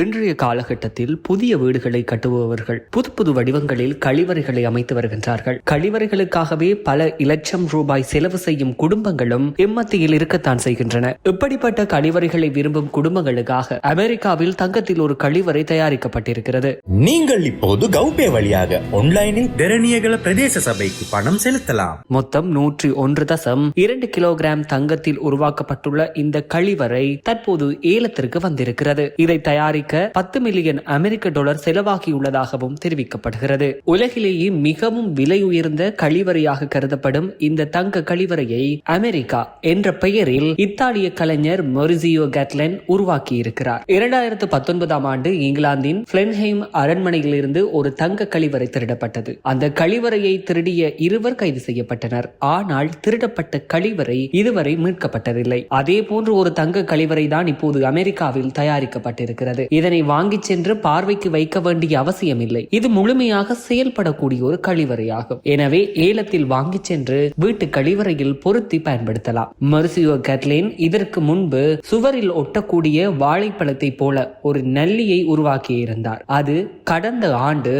இன்றைய காலகட்டத்தில் புதிய வீடுகளை கட்டுபவர்கள் புது புது வடிவங்களில் கழிவறைகளை அமைத்து வருகின்றார்கள். கழிவறைகளுக்காகவே பல இலட்சம் ரூபாய் செலவு செய்யும் குடும்பங்களும் இம்மத்தியில் இருக்கத்தான் செய்கின்றன. இப்படிப்பட்ட கழிவறைகளை விரும்பும் குடும்பங்களுக்காக அமெரிக்காவில் தங்கத்தில் ஒரு கழிவறை தயாரிக்கப்பட்டிருக்கிறது. நீங்கள் இப்போது கௌபே வழியாக ஆன்லைனில் தெரணியகல பிரதேச சபைக்கு பணம் செலுத்தலாம். மொத்தம் நூற்றி ஒன்று தசம் இரண்டு கிலோகிராம் தங்கத்தில் உருவாக்கப்பட்டுள்ள இந்த கழிவறை தற்போது ஏலத்திற்கு வந்திருக்கிறது. இதை தயாரிக்க பத்து மில்லியன் அமெரிக்க டாலர் செலவாகியுள்ளதாகவும் தெரிவிக்கப்படுகிறது. உலகிலேயே மிகவும் விலை உயர்ந்த கழிவறையாக கருதப்படும் இந்த தங்க கழிவறையை அமெரிக்கா என்ற பெயரில் இத்தாலிய கலைஞர் மொரிசியோ கேட்லன் உருவாக்கி இருக்கிறார் இரண்டாயிரத்து பத்தொன்பதாம் ஆண்டு இங்கிலாந்தின் பிளென்ஹெய்ம் அரண்மனையிலிருந்து ஒரு தங்க கழிவறை திருடப்பட்டது. அந்த கழிவறையை திருடிய இருவர் கைது செய்யப்பட்டனர். ஆனால் திருடப்பட்ட கழிவறை இதுவரை மீட்கப்பட்டதில்லை. அதே போன்று ஒரு தங்க கழிவறை தான் இப்போது அமெரிக்காவில் தயாரிக்கப்பட்டிருக்கிறது. இதனை வாங்கிச் சென்று பார்வைக்கு வைக்க வேண்டிய அவசியமில்லை. இது முழுமையாக செயல்படக்கூடிய ஒரு கழிவறையாகும். எனவே ஏலத்தில் வாங்கிச் சென்று வீட்டு கழிவறையில் பொருத்தி பயன்படுத்தலாம். மருசியோ கட்லின் இதற்கு முன்பு சுவரில் ஒட்டக்கூடிய வாழைப்பழத்தை போல ஒரு நல்லியை உருவாக்கியிருந்தார் அது கடந்த ஆண்டு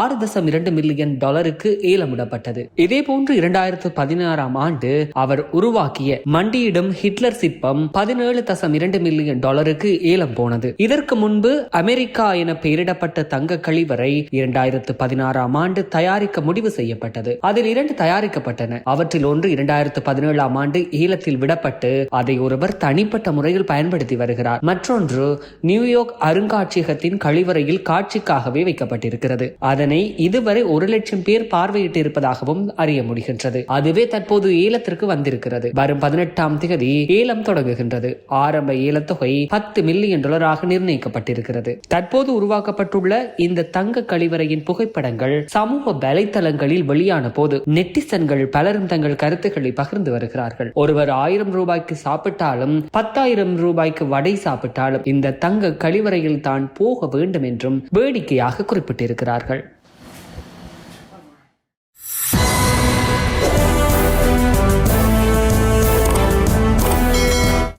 ஆறு தசம் இரண்டு மில்லியன் டாலருக்கு ஏலமிடப்பட்டது. இதே போன்று இரண்டாயிரத்து பதினாறாம் ஆண்டு அவர் உருவாக்கிய மண்டியிடும் ஹிட்லர் சிற்பம் பதினேழு தசம் இரண்டு மில்லியன் டாலருக்கு ஏலம் போனது. இதற்கு முன் முன்பு அமெரிக்கா என பெயரிடப்பட்ட தங்க கழிவறை இரண்டாயிரத்து பதினாறாம் ஆண்டு தயாரிக்க முடிவு செய்யப்பட்டது. அதில் இரண்டு தயாரிக்கப்பட்டன. அவற்றில் ஒன்று இரண்டாயிரத்து பதினேழாம் ஆண்டு ஈழத்தில் விடப்பட்டு அதை ஒருவர் தனிப்பட்ட முறையில் பயன்படுத்தி வருகிறார். மற்றொன்று நியூயார்க் அருங்காட்சியகத்தின் கழிவறையில் காட்சிக்காகவே வைக்கப்பட்டிருக்கிறது. அதனை இதுவரை ஒரு லட்சம் பேர் பார்வையிட்டு இருப்பதாகவும் அறிய முடிகின்றது. அதுவே தற்போது ஏலத்திற்கு வந்திருக்கிறது. வரும் பதினெட்டாம் தேதி ஏலம் தொடங்குகின்றது. ஆரம்ப ஏலத்தொகை பத்து மில்லியன் டாலராக காட்டப்பட்டிருக்கிறது. தற்போது உருவாக்கப்பட்டுள்ள இந்த தங்க கழிவறையின் புகைப்படங்கள் சமூக வலைத்தளங்களில் வெளியான போது நெட்டிசன்கள் பலரும் தங்கள் கருத்துக்களை பகிர்ந்து வருகிறார்கள். ஒருவர் ஆயிரம் ரூபாய்க்கு சாப்பிட்டாலும் பத்தாயிரம் ரூபாய்க்கு வடை சாப்பிட்டாலும் இந்த தங்க கழிவறையில் தான் போக வேண்டும் என்றும் வேடிக்கையாக குறிப்பிட்டிருக்கிறார்கள்.